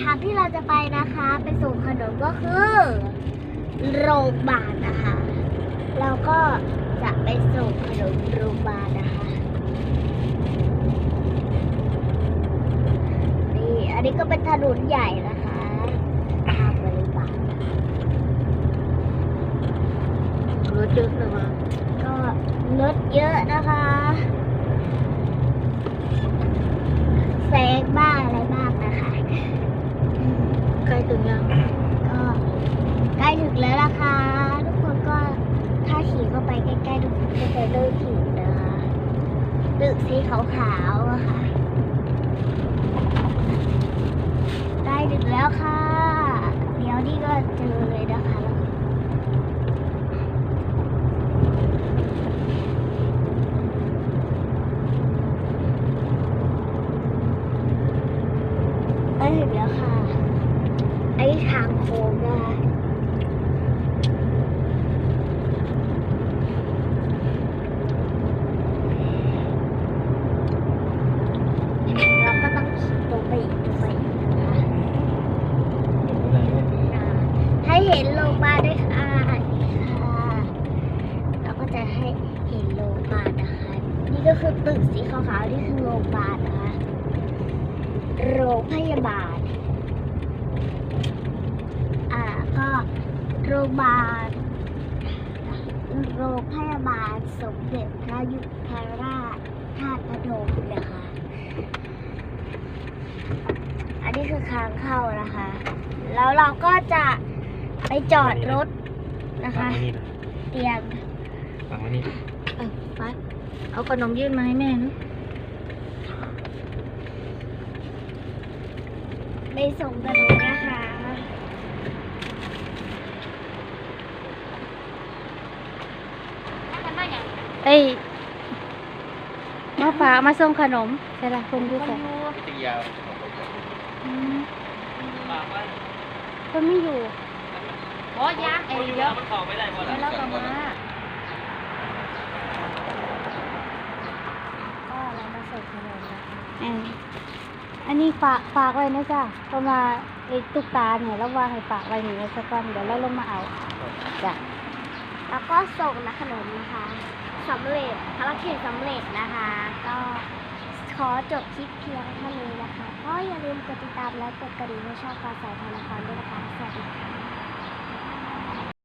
ทางที่เราจะไปนะคะ ไปส่งขนมก็คือโรงพยาบาลนะคะ เราก็จะไปส่งขนมโรงพยาบาลนะคะ นี่ อันนี้ก็เป็นถนนใหญ่นะคะทางไปโรงพยาบาลนะคะรถเยอะเลยว่ะก็รถเยอะนะคะแซงบ้างอะไรบ้างนะคะอืม ใกล้ ถึงยังก็ใกล้ถึงแล้วนะคะทุกคนก็ถ้าขี่เข้าไปใกล้ๆทุกคนก็จะเริ่มถึงนะคะตึกสีขาวๆอะค่ะใกล้ถึงแล้วค่ะ เดี๋ยวนี่ก็เจอเลยนะคะใกล้ถึงแล้วค่ะ ไอ้ทางโค้งนะคะเราก็ต้องขี่ตรงไปอีกตรงไปอีกนะคะอ่าให้เห็นโรงพยาบาลด้วยค่ะนี่ค่ะเราก็จะให้เห็นโรงพยาบาลนะคะ นี่ก็คือตึกสีขาวๆนี่คือโรงพยาบาลนะคะ โรงพยาบาล อ่าก็ โรงพยาบาลโรงพยาบาลสมเด็จพระยุพราชธาตุพนมนะคะ อันนี้คือทางเข้านะคะ แล้วเราก็จะไปจอดรถนะคะ เตรียมฟังไว้นี่เออฟัดเอาขนมยื่นมาให้แม่นะไปส่งกระโดดนะคะ เอ้ยมาฝากมาส่งขนมใช่ละคนดูใส่พิทยาอืมฝากไว้คนไม่อยู่โอ้ยากเอ้ยเยอะมันเข้าไม่ได้เพราะอะไรแล้วก็มาก็เรามาส่งขนมนะคะอ่าอันนี้ฝากฝากไว้นะจ๊ะเพราะว่าไอ้ตุ๊กตาเนี่ยเราว่าให้ฝากไว้หนึ่งสักก้อนเดี๋ยวเราลงมาเอาจ้ะ แล้วก็ส่งนะขนมนะคะสำเร็จภารกิจสำเร็จนะคะ ก็ขอจบคลิปเพียงเท่านี้นะคะ ก็อย่าลืมกดติดตามและกดกระดิ่งให้ช่องฟ้าใสธนาคารด้วยนะคะ สวัสดีค่ะ